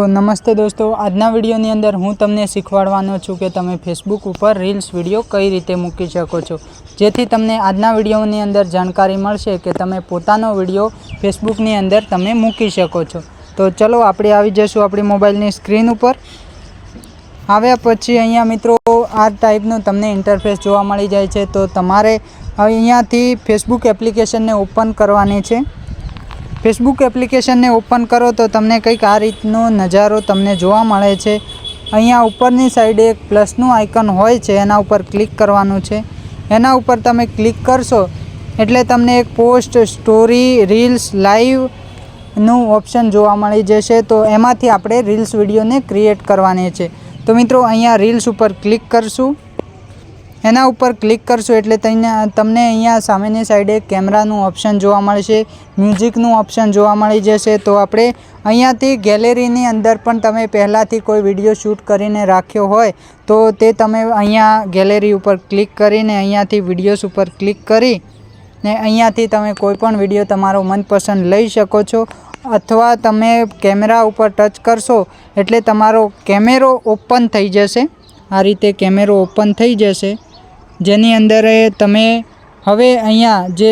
તો નમસ્તે દોસ્તો, આજના વિડીયોની અંદર હું તમને શીખવાડવાનો છું કે તમે ફેસબુક ઉપર રીલ્સ વીડિયો કઈ રીતે મૂકી શકો છો. જેથી તમને આજના વિડીયોની અંદર જાણકારી મળશે કે તમે પોતાનો વીડિયો ફેસબુકની અંદર તમે મૂકી શકો છો. તો ચલો આપણે આવી જઈશું આપણી મોબાઈલની સ્ક્રીન ઉપર. આવ્યા પછી અહીંયા મિત્રો આ ટાઈપનું તમને ઇન્ટરફેસ જોવા મળી જાય છે. તો તમારે અહીંયાથી ફેસબુક એપ્લિકેશનને ઓપન કરવાની છે. ફેસબુક એપ્લિકેશનને ઓપન કરો તો તમને કંઈક આ રીતનો નજારો તમને જોવા મળે છે. અહીંયા ઉપરની સાઈડે એક પ્લસનું આઇકન હોય છે, એના ઉપર ક્લિક કરવાનું છે. એના ઉપર તમે ક્લિક કરશો એટલે તમને એક પોસ્ટ, સ્ટોરી, રીલ્સ લાઈવનું ઓપ્શન જોવા મળી જશે. તો એમાંથી આપણે રીલ્સ વિડીયોને ક્રિએટ કરવાની છે. તો મિત્રો, અહીંયા રીલ્સ ઉપર ક્લિક કરશું. એના ઉપર ક્લિક કરશો એટલે તમને તમને અહીંયા સામેની સાઈડે કેમેરાનું ઓપ્શન જોવા મળશે, મ્યુઝિકનું ઓપ્શન જોવા મળી જશે. તો આપણે અહીંયાથી ગેલેરીની અંદર પણ તમે પહેલાંથી કોઈ વીડિયો શૂટ કરીને રાખ્યો હોય, તો તે તમે અહીંયા ગેલેરી ઉપર ક્લિક કરીને અહીંયાથી વિડીયોઝ ઉપર ક્લિક કરી ને અહીંયાથી તમે કોઈપણ વીડિયો તમારો મનપસંદ લઈ શકો છો. અથવા તમે કેમેરા ઉપર ટચ કરશો એટલે તમારો કેમેરો ઓપન થઈ જશે. આ રીતે કેમેરો ઓપન થઈ જશે. જેની અંદર તમે હવે અહીંયા જે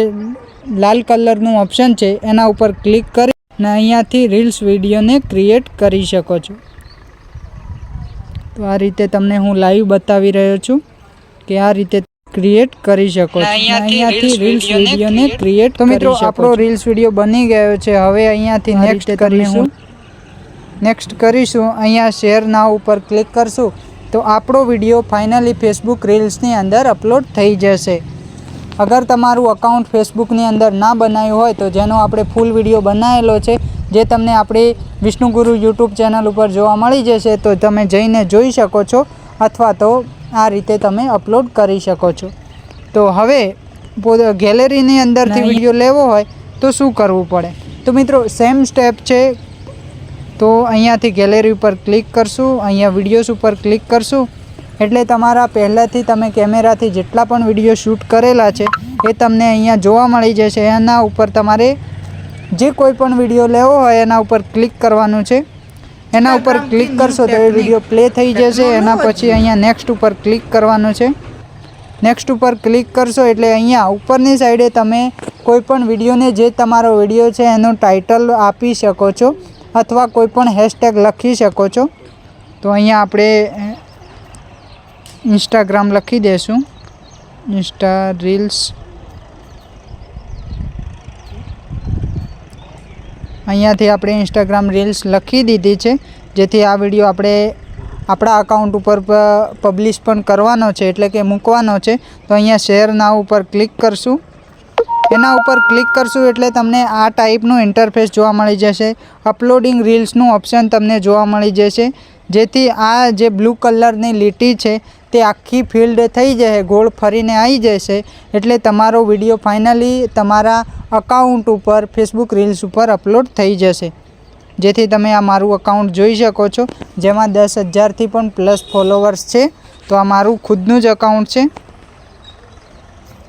લાલ કલરનું ઓપ્શન છે એના ઉપર ક્લિક કરી અને અહીંયાથી રીલ્સ વિડીયોને ક્રિએટ કરી શકો છો. તો આ રીતે તમને હું લાઈવ બતાવી રહ્યો છું કે આ રીતે ક્રિએટ કરી શકો છો. અહીંયાથી રીલ્સ વિડીયોને ક્રિએટ તો મિત્રો આપણો રીલ્સ વીડિયો બની ગયો છે. હવે અહીંયાથી નેક્સ્ટ કરીશું. નેક્સ્ટ કરીશું. અહીંયા શેર ના ઉપર ક્લિક કરશું. તો આપણો વીડિયો ફાઇનલી ફેસબુક રીલ્સની અંદર અપલોડ થઈ જશે. અગર તમારું અકાઉન્ટ ફેસબુકની અંદર ના બનાવ્યું હોય તો જેનો આપણે ફૂલ વીડિયો બનાવેલો છે જે તમને આપણી વિષ્ણુગુરુ યુટ્યુબ ચેનલ ઉપર જોવા મળી જશે તો તમે જઈને જોઈ શકો છો અથવા તો આ રીતે તમે અપલોડ કરી શકો છો. તો હવે ગેલેરીની અંદરથી વીડિયો લેવો હોય તો શું કરવું પડે? તો મિત્રો સેમ સ્ટેપ છે તો અહીંયાથી ગેલેરી ઉપર ક્લિક કરશું અહીંયા વિડીયોઝ ઉપર ક્લિક કરશું. એટલે તમારા પહેલાંથી તમે કેમેરાથી જેટલા પણ વીડિયો શૂટ કરેલા છે એ તમને અહીંયા જોવા મળી જશે. એના ઉપર તમારે જે કોઈ પણ વીડિયો લેવો હોય એના ઉપર ક્લિક કરવાનું છે. એના ઉપર ક્લિક કરશો તો એ વીડિયો પ્લે થઈ જશે. એના પછી અહીંયા નેક્સ્ટ ઉપર ક્લિક કરવાનું છે. નેક્સ્ટ ઉપર ક્લિક કરશો એટલે અહીંયા ઉપરની સાઈડે તમે કોઈ પણ વિડીયોને જે તમારો વીડિયો છે એનું ટાઇટલ આપી શકો છો. અથવા કોઈ પણ હેશટેગ લખી શકો છો, તો અહીંયા આપણે ઇન્સ્ટાગ્રામ લખી દઈશું ઇન્સ્ટા રીલ્સ અહીંયાથી આપણે ઇન્સ્ટાગ્રામ રીલ્સ લખી દીધી છે, જેથી આ વીડિયો આપણે આપણા અકાઉન્ટ ઉપર પબ્લિશ પણ કરવાનો છે, એટલે કે મૂકવાનો છે. તો અહીંયા શેર ના ઉપર ક્લિક કરશું. એના ઉપર ક્લિક કરશું એટલે તમને આ ટાઈપનું ઇન્ટરફેસ જોવા મળી જશે. અપલોડિંગ રીલ્સનું ઓપ્શન તમને જોવા મળી જશે. જેથી આ જે બ્લુ કલરની લીટી છે, તે આખી ફિલ્ડ થઈ જશે, ગોળ ફરીને આવી જશે. એટલે તમારો વીડિયો ફાઇનલી તમારા અકાઉન્ટ ઉપર ફેસબુક રીલ્સ ઉપર અપલોડ થઈ જશે. જેથી તમે આ મારું અકાઉન્ટ જોઈ શકો છો. જેમાં દસ હજારથી પણ પ્લસ ફોલોવર્સ છે. તો આ મારું ખુદનું જ અકાઉન્ટ છે.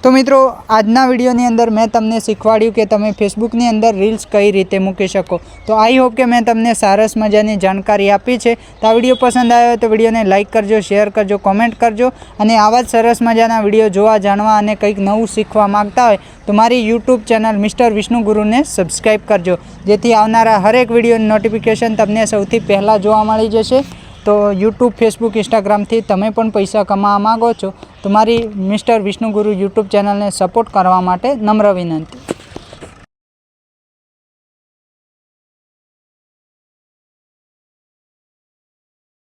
તો મિત્રો, આજના વિડીયોની અંદર મેં તમને શીખવાડ્યું કે તમે ફેસબુકની અંદર રીલ્સ કઈ રીતે મૂકી શકો. તો આઈ હોપ કે મેં તમને સરસ મજાની જાણકારી આપી છે. તો આ વીડિયો પસંદ આવ્યો તો વિડીયોને લાઇક કરજો, શેર કરજો, કોમેન્ટ કરજો અને આવા જ સરસ મજાના વીડિયો જોવા, જાણવા અને કંઈક નવું શીખવા માગતા હોય તો મારી યુટ્યુબ ચેનલ મિસ્ટર વિષ્ણુ ગુરુને સબસ્ક્રાઈબ કરજો. જેથી આવનારા હરેક વિડીયોની નોટિફિકેશન તમને સૌથી પહેલાં જોવા મળી જશે. તો યુટ્યુબ ફેસબુક ઇન્સ્ટાગ્રામથી તમે પણ પૈસા કમાવા માગો છો તો મારી મિસ્ટર વિષ્ણુગુરુ યુટ્યુબ ચેનલને સપોર્ટ કરવા માટે નમ્ર વિનંતી.